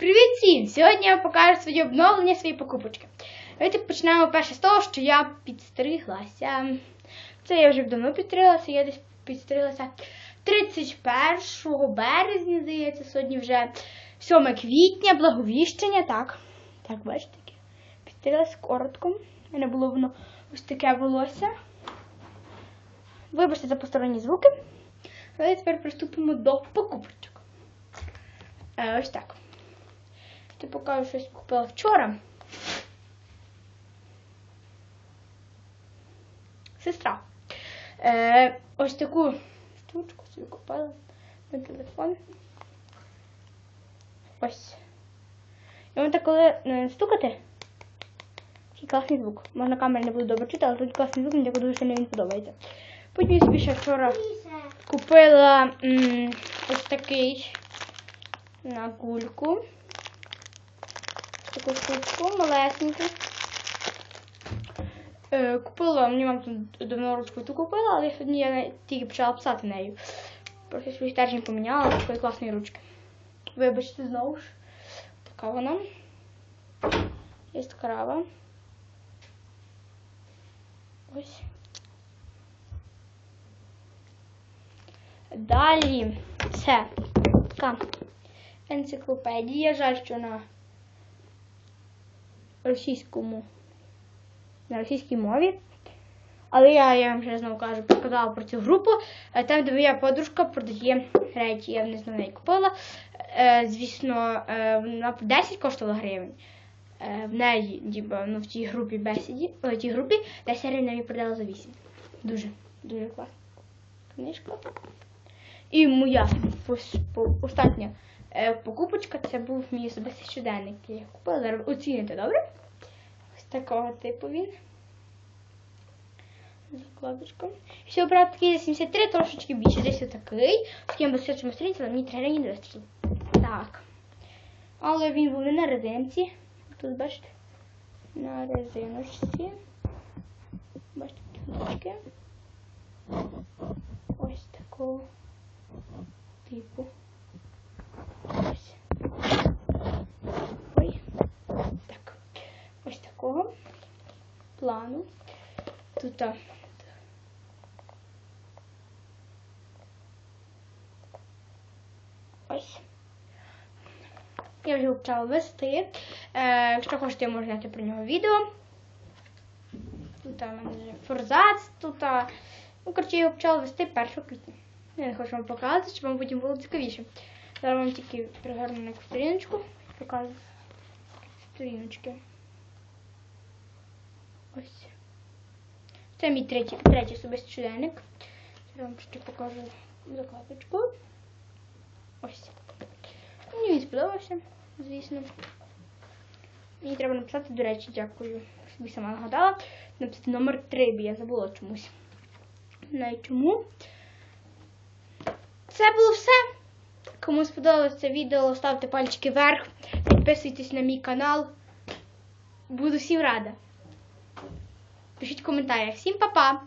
Привіт всім! Сьогодні я покажу свої обновлення, свої покупочки. Давайте почнемо перше з того, що я підстриглася. Це я вже давно підстриглася, я десь підстриглася 31 березня, здається, сьогодні вже 7 квітня, благовіщення, так. Так, бачите, таке. Підстриглася коротко. У мене було воно ось таке волосся. Вибачте за посторонні звуки. Але тепер приступимо до покупочок. Е, ось так. Ти покажу, щось купила вчора. Сестра. Е, ось таку штучку собі купила на телефон. Ось. І вон так коли е, стукати. Такий класний звук. Можна камері не буде добре чути, але тут класний звук, мені дуже сильно він подобається. Потім я собі ще вчора купила м, ось такий на гульку. Таку штучку малесеньку. Е, купила, мені мама давно ручку купила, але сьогодні я тільки почала писати нею. Просто свій стержень поміняла, такої класної ручки. Вибачте, знову ж. Така вона. Є крава. Ось. Далі це така енциклопедія. Жаль, що на російському, на російській мові. Але я, я вам ще знову кажу, показала про цю групу. Е, Там, де моя подружка продає речі, я не знаю, неї купила. Е, Звісно, е, вона 10 коштувала гривень. В неї, ніби, ну, в тій групі бесіді, в тій групі 10 гривень я продала за 8. Дуже, дуже класна книжка. І моя остання покупочка це був мій особистий щоденник. Я купила. Зараз оціните, добре? Ось такого типу він. Закладочка. Все, брат, такий за 73, трошечки більше. Десь отакий. З ким без стрічному сторінці, але мені 3 гривні не вистачило. Так. Але він був не на резинці. Тут бачите? На резиночці. Бачите, книжки. Ось такого типу. Ось. Ой. Так. Ось такого плану. Тут. Ось. Я вже почала вести. Е, якщо хочете, я можу зняти про нього відео. Тут в мене вже форзац, тут. Ну, коротше, я почала вести 1 квітня. Я не хочу вам показати, щоб вам потім було цікавіше. Зараз вам тільки пригорну на сторіночку. Покажу сторіночки. Ось. Це мій третій, третій особистий щоденник. Я вам ще покажу закладочку. Ось. Мені він сподобався, звісно. Мені треба написати, до речі, дякую. Собі сама нагадала. Написати номер 3, бо я забула чомусь. Не чому. Це було все. Кому сподобалось це відео, ставте пальчики вверх, підписуйтесь на мій канал. Буду всім рада. Пишіть коментарях. Всім па-па!